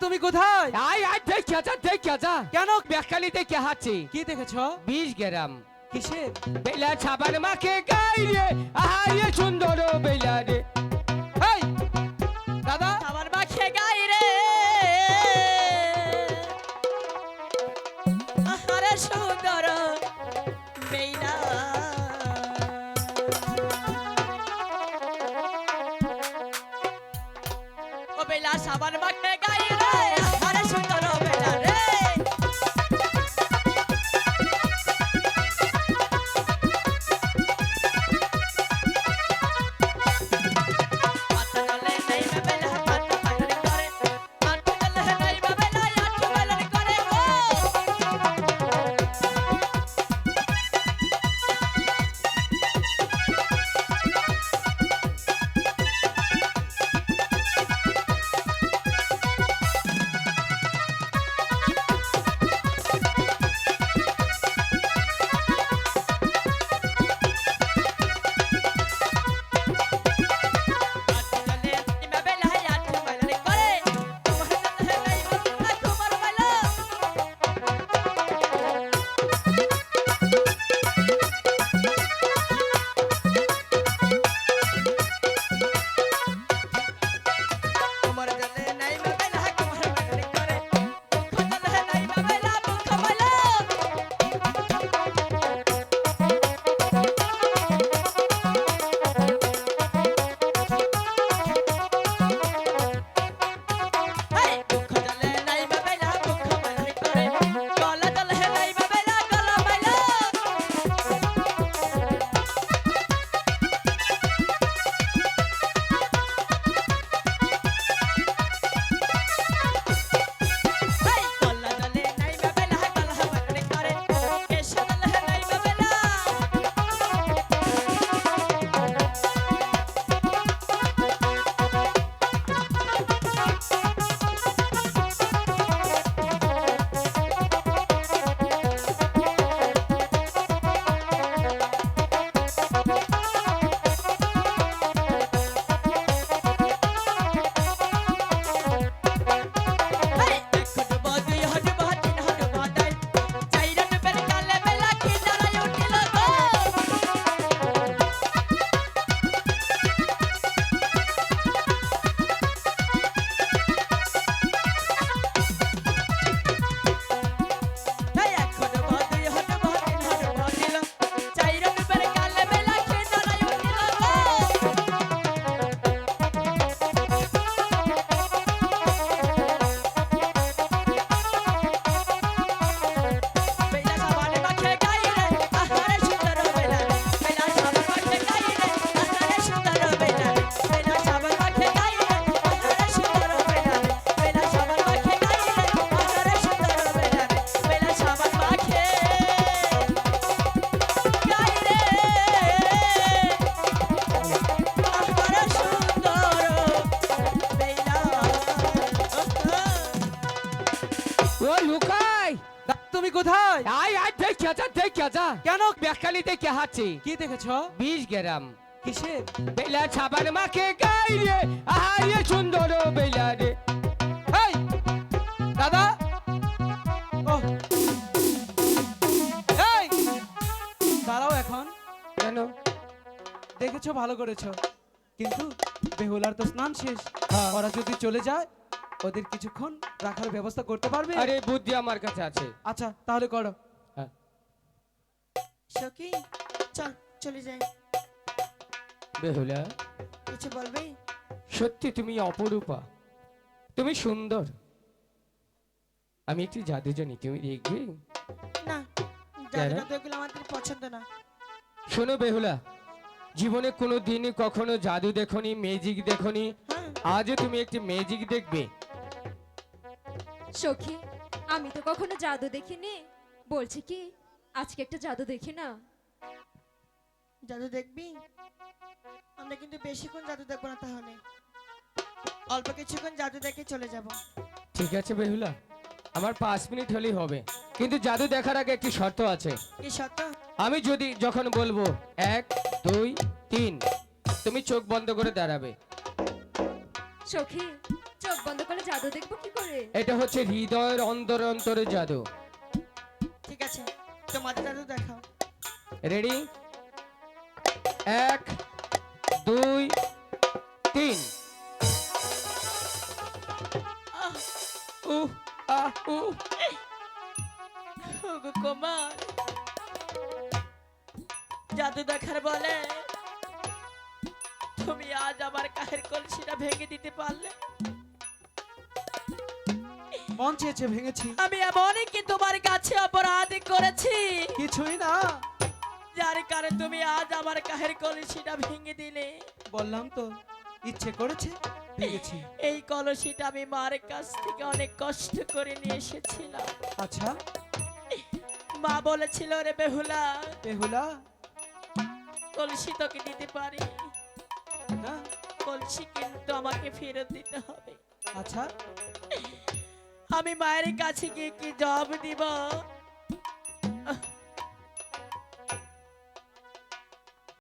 তুমি কোথায়? আয় আয় দেখে যা দেখে যা। কেন? বেকালি দেখে হাঁচি কি দেখেছ? বিশ গ্রাম। কিসের? বেলা ছাবার মাকে গাই রে আহারে সুন্দর বেলা রে। এই! দাদা? আমার মাখে গাই রে। আহারে সুন্দর বেইনা ও বেলা সাবান মাখে কোথায় আয় আয় দেখে যা দেখে যা কেন? বেকালি দেখে হাঁচি। কি দেখেছ? বিশ গ্রাম। কিসের? বেলা ছাবার মাকে গাই রে আহারে সুন্দর বেলা রে। এই দাদা। ও। এই দাঁড়াও এখন। কেন? দেখেছ ভালো করেছ। কিন্তু বেহুলার তো স্নান শেষ। হ্যাঁ। ওরা যদি চলে যায় ওদের কিছুক্ষণ রাখার ব্যবস্থা করতে পারবে? আরে বুদ্ধি আমার কাছে আছে। আচ্ছা তাহলে করো। হ্যাঁ। সখী চল চলে যাই। বেহুলা কিছু বলবি? সত্যি তুমি অপরূপা। তুমি সুন্দর। আমি একটি জাদু জানি তুমি দেখবে? না কেন? জাদু এগুলো আমাদের পছন্দ না। শোনো বেহুলা জীবনে কোনো দিন কখনো জাদু দেখনি ম্যাজিক দেখনি। হ্যাঁ। আজও তুমি একটি ম্যাজিক দেখবে। সখী আমি তো কখনো জাদু দেখিনি। বলছি কি আজকে একটা জাদু দেখি না? জাদু দেখবি? আমরা কিন্তু বেশিক্ষণ জাদু দেখব না তাহলে। অল্প কিছুক্ষণ জাদু দেখে চলে যাব। ঠিক আছে বেহুলা আমার পাঁচ মিনিট হলেই হবে। কিন্তু জাদু দেখার আগে একটি শর্ত আছে। কি শর্ত? আমি যদি যখন বলব এক দুই তিন তুমি চোখ বন্ধ করে দাঁড়াবে। সখী চোখ বন্ধ করে জাদু দেখব কি করে? এটা হচ্ছে হৃদয়ের অন্তর অন্তরে জাদু। ঠিক আছে তোমাদের জাদু দেখাও। রেডি এক দুই তিন। উহ আহ উহ। কুমার। জাদু দেখার বলে তুমি আজ আমার কাহের কলসিটা ভেঙে দিতে পারলে। মন চেয়েছে ভেঙেছি। আমি এমনই কি তোমার কাছে অপরাধ করেছি? কিছুই না। যার কারণে তুমি আজ আমার কাহের কলসিটা ভেঙে দিলে। বললাম তো ইচ্ছে করেছে ভেঙেছি। এই কলসিটা আমি মার কাছ থেকে অনেক কষ্ট করে নিয়ে এসেছিলাম। আচ্ছা। মা বলেছিল রে বেহুলা বেহুলা কলসি তোকে দিতে পারি? না। কলসি কিন্তু আমাকে ফেরত দিতে হবে। আচ্ছা। আমি মায়ের কাছে গিয়ে কি জব দিব?